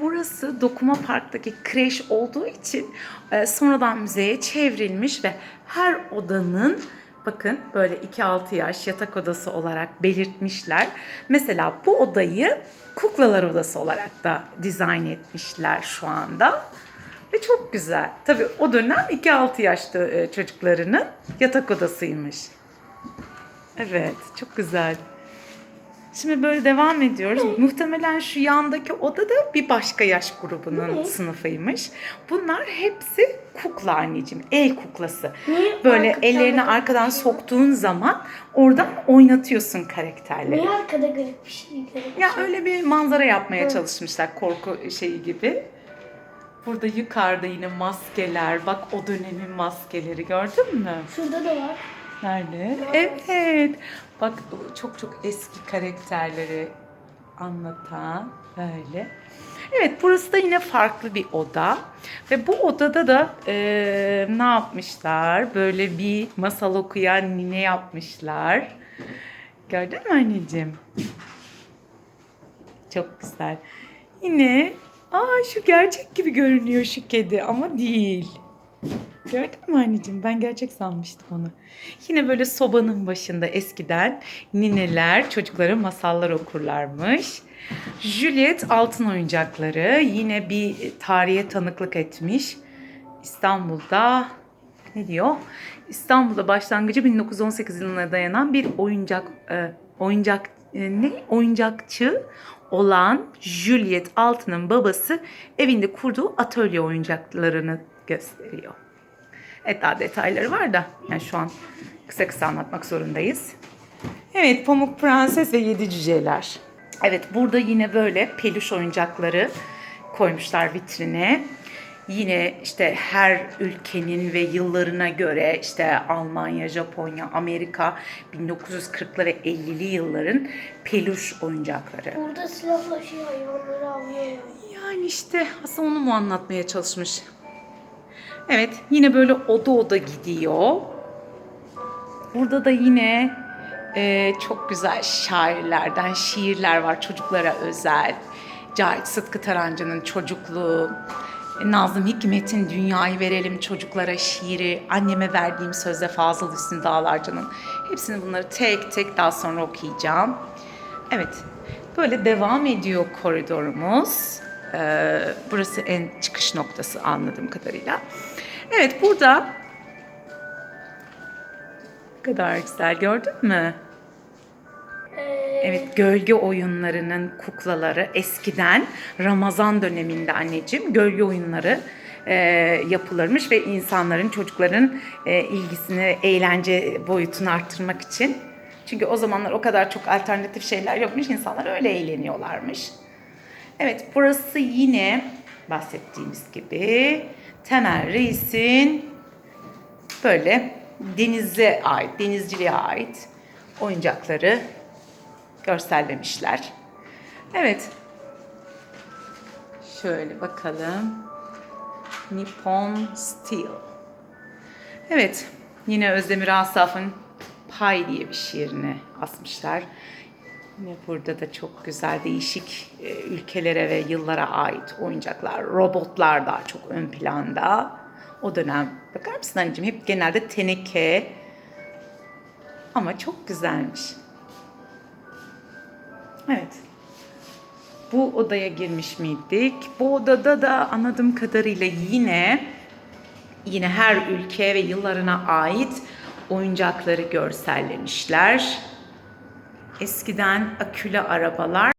Burası Dokuma Park'taki kreş olduğu için e, sonradan müzeye çevrilmiş ve her odanın bakın böyle 2-6 yaş yatak odası olarak belirtmişler. Mesela bu odayı kuklalar odası olarak da dizayn etmişler şu anda. Ve çok güzel. Tabii o dönem 2-6 yaşta e, çocuklarının yatak odasıymış. Evet, çok güzel. Şimdi böyle devam ediyoruz. Muhtemelen şu yandaki oda da bir başka yaş grubunun sınıfıymış. Bunlar hepsi kukla anneciğim. El kuklası. Niye Böyle ellerini bir arkadan soktuğun zaman oradan oynatıyorsun karakterleri. Niye arkada garip bir şey garip bir Ya şey? öyle bir manzara yapmaya çalışmışlar korku şeyi gibi. Burada yukarıda yine maskeler. Bak o dönemin maskeleri gördün mü? Şurada da var. Nerede? Evet. Bak çok çok eski karakterleri anlatan böyle. Evet burası da yine farklı bir oda. Ve bu odada da eee, ne yapmışlar? Böyle bir masal okuyan nine yapmışlar. Gördün mü anneciğim? Çok güzel. Yine aa şu gerçek gibi görünüyor şu kedi ama değil. Gördün mü anneciğim? Ben gerçek sanmıştım onu. Yine böyle sobanın başında eskiden nineler çocuklara masallar okurlarmış. Juliet altın oyuncakları yine bir tarihe tanıklık etmiş. İstanbul'da ne diyor? İstanbul'da başlangıcı 1918 yılına dayanan bir oyuncak e, oyuncak e, ne oyuncakçı olan Juliet Altın'ın babası evinde kurduğu atölye oyuncaklarını gösteriyor. Evet daha detayları var da yani şu an kısa kısa anlatmak zorundayız. Evet Pamuk Prenses ve Yedi Cüceler. Evet burada yine böyle peluş oyuncakları koymuşlar vitrine. Yine işte her ülkenin ve yıllarına göre işte Almanya, Japonya, Amerika 1940'lı ve 50'li yılların peluş oyuncakları. Burada silahlaşıyor hayvanları avlıyor. Yani işte aslında onu mu anlatmaya çalışmış? Evet yine böyle oda oda gidiyor. Burada da yine e, çok güzel şairlerden şiirler var çocuklara özel. Cahit Sıtkı Tarancı'nın çocukluğu, Nazım Hikmet'in Dünyayı Verelim Çocuklara şiiri, anneme verdiğim sözde Fazıl Hüsnü Dağlarcı'nın hepsini bunları tek tek daha sonra okuyacağım. Evet, böyle devam ediyor koridorumuz. Ee, burası en çıkış noktası anladığım kadarıyla. Evet, burada ne kadar güzel gördün mü? Ee, Evet, gölge oyunlarının kuklaları eskiden Ramazan döneminde anneciğim gölge oyunları e, yapılırmış ve insanların, çocukların e, ilgisini, eğlence boyutunu arttırmak için. Çünkü o zamanlar o kadar çok alternatif şeyler yokmuş, insanlar öyle eğleniyorlarmış. Evet, burası yine bahsettiğimiz gibi Temel Reis'in böyle denize ait, denizciliğe ait oyuncakları görsellemişler. Evet. Şöyle bakalım. Nippon Steel. Evet. Yine Özdemir Asaf'ın Pay diye bir şiirini asmışlar. Yine burada da çok güzel değişik e, ülkelere ve yıllara ait oyuncaklar. Robotlar daha çok ön planda. O dönem bakar mısın anneciğim? Hep genelde teneke. Ama çok güzelmiş. Evet. Bu odaya girmiş miydik? Bu odada da anladığım kadarıyla yine yine her ülke ve yıllarına ait oyuncakları görsellemişler. Eskiden akülü arabalar